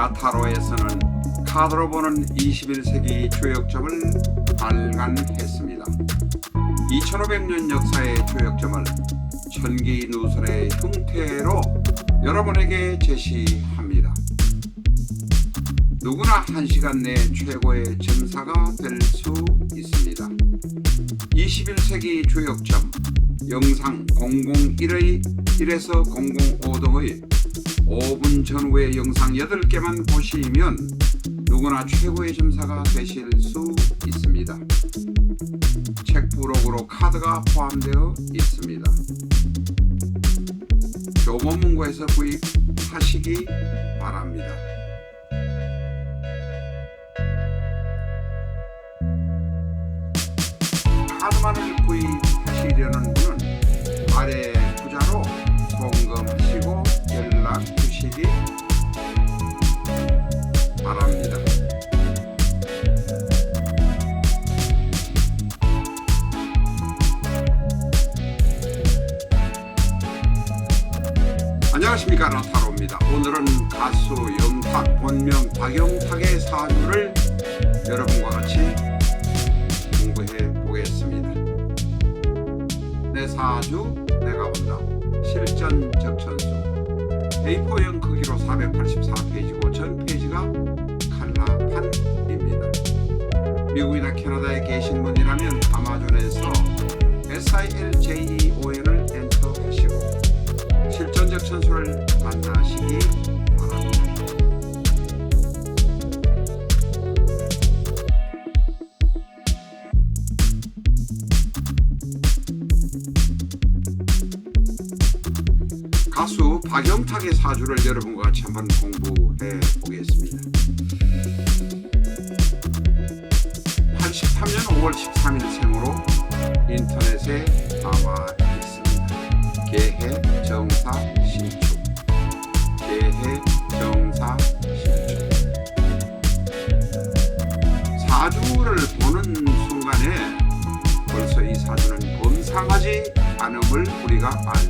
라타로에서는 카드로 보는 21세기 조역점을 발간했습니다. 2500년 역사의 조역점을 천기 누설의 형태로 여러분에게 제시합니다. 누구나 한 시간 내 최고의 점사가 될 수 있습니다. 21세기 조역점 영상 001의 1에서 005 등의 5분 전후의 영상 8개만 보시면 누구나 최고의 점사가 되실 수 있습니다. 책 부록으로 카드가 포함되어 있습니다. 교보문고에서 구입하시기 바랍니다. 카드만을 구입하시려는 가수 영탁 본명 박영탁의 사주를 여러분과 같이 공부해 보겠습니다. 내 사주 내가 본다. 실전 적천수 A4형 크기로 484페이지고 전 페이지가 칼라판입니다. 미국이나 캐나다에 계신 분이라면 아마존에서 SILJEON을 엔터하시고 실전 적 천수를 만나시기 박영탁의 사주를 여러분과 같이 한번 공부해 보겠습니다. 83년 5월 13일 생으로 인터넷에 나와 있습니다. 개해 정사 신축 개해 정사 신축 사주를 보는 순간에 벌써 이 사주는 범상하지 않음을 우리가 알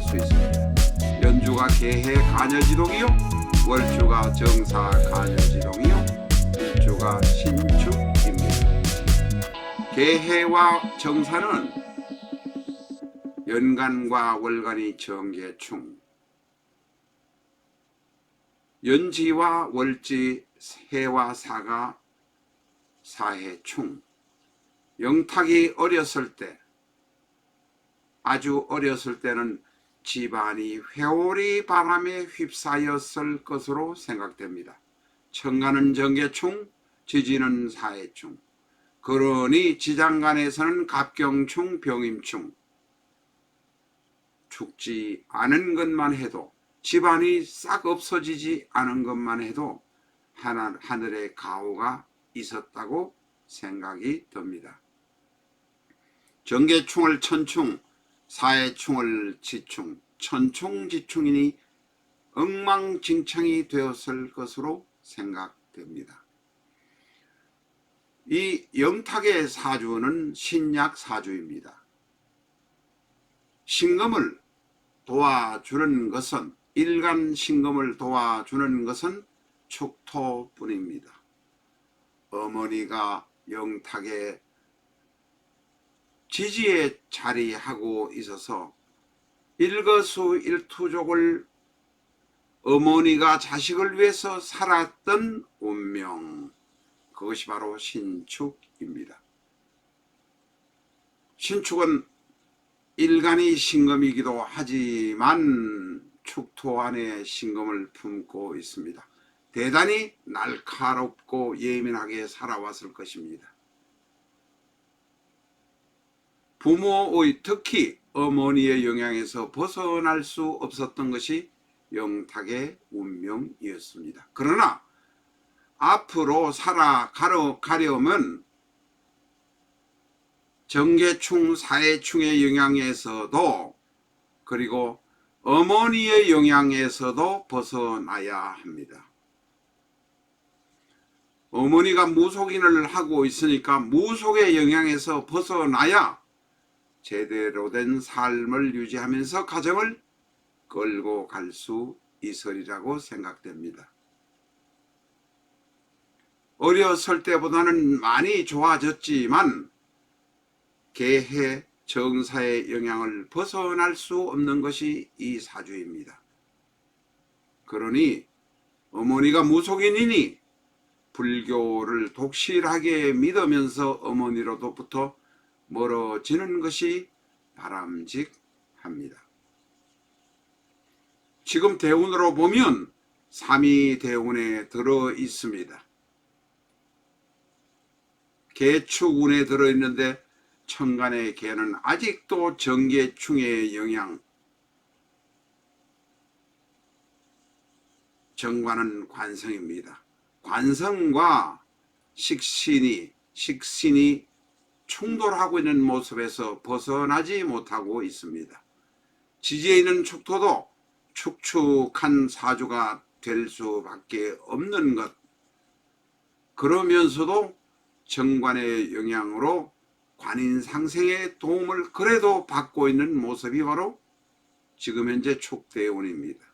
개해 간여지동이요? 월주가 정사 간여지동이요? 일주가 신축입니다. 개해와 정사는 연간과 월간이 정계충 연지와 월지 해와 사가 사해충. 영탁이 어렸을 때 아주 어렸을 때는 집안이 회오리 바람에 휩싸였을 것으로 생각됩니다. 청가는 정계충, 지지는 사해충. 그러니 지장간에서는 갑경충, 병임충. 죽지 않은 것만 해도 집안이 싹 없어지지 않은 것만 해도 하나, 하늘의 가호가 있었다고 생각이 듭니다. 정계충을 천충, 사해충을 지충, 천충지충이니 엉망진창이 되었을 것으로 생각됩니다. 이 영탁의 사주는 신약 사주입니다. 신금을 도와주는 것은 일간 신금을 도와주는 것은 축토뿐입니다. 어머니가 영탁의 지지에 자리하고 있어서 일거수일투족을 어머니가 자식을 위해서 살았던 운명 그것이 바로 신축입니다. 신축은 일간이 신금이기도 하지만 축토 안에 신금을 품고 있습니다. 대단히 날카롭고 예민하게 살아왔을 것입니다. 부모의 특히 어머니의 영향에서 벗어날 수 없었던 것이 영탁의 운명이었습니다. 그러나 앞으로 살아가려면 정계충, 사해충의 영향에서도 그리고 어머니의 영향에서도 벗어나야 합니다. 어머니가 무속인을 하고 있으니까 무속의 영향에서 벗어나야 제대로 된 삶을 유지하면서 가정을 끌고 갈 수 있으리라고 생각됩니다. 어렸을 때보다는 많이 좋아졌지만 개해 정사의 영향을 벗어날 수 없는 것이 이 사주입니다. 그러니 어머니가 무속인이니 불교를 독실하게 믿으면서 어머니로부터 멀어지는 것이 바람직합니다. 지금 대운으로 보면 삼이 대운에 들어 있습니다. 개축운에 들어 있는데 천간의 개는 아직도 정계충의 영향 정관은 관성입니다. 관성과 식신이 식신이 충돌하고 있는 모습에서 벗어나지 못하고 있습니다. 지지에 있는 축토도 축축한 사주가 될 수밖에 없는 것. 그러면서도 정관의 영향으로 관인 상생의 도움을 그래도 받고 있는 모습이 바로 지금 현재 축대운입니다.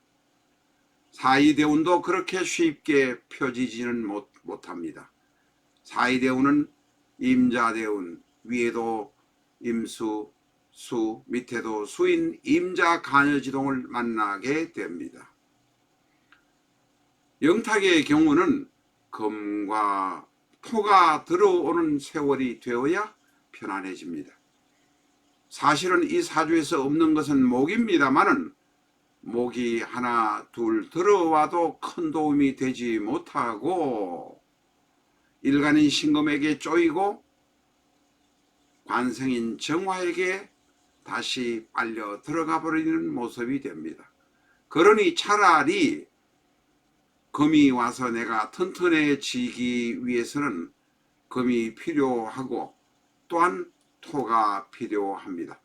사이대운도 그렇게 쉽게 펴지지는 못, 못합니다. 사이대운은 임자대운, 위에도 임수, 수, 밑에도 수인 임자 간여지동을 만나게 됩니다. 영탁의 경우는 금과 토가 들어오는 세월이 되어야 편안해집니다. 사실은 이 사주에서 없는 것은 목입니다만은 목이 하나 둘 들어와도 큰 도움이 되지 못하고 일간인 신금에게 쪼이고 관성인 정화에게 다시 빨려 들어가 버리는 모습이 됩니다. 그러니 차라리 금이 와서 내가 튼튼해지기 위해서는 금이 필요하고 또한 토가 필요합니다.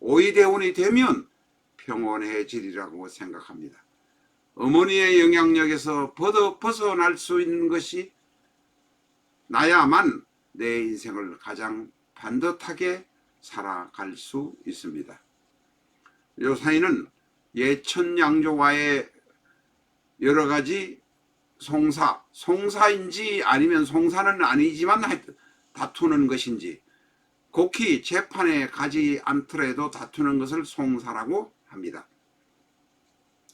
오이대운이 되면 평온해지리라고 생각합니다. 어머니의 영향력에서 벗어, 벗어날 수 있는 것이 나야만 내 인생을 가장 반듯하게 살아갈 수 있습니다. 요 사이는 예천양조와의 여러 가지 송사, 송사인지 아니면 송사는 아니지만 다투는 것인지 곡히 재판에 가지 않더라도 다투는 것을 송사라고 합니다.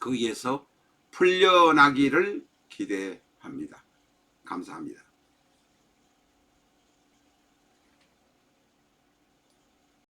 거기에서 풀려나기를 기대합니다. 감사합니다.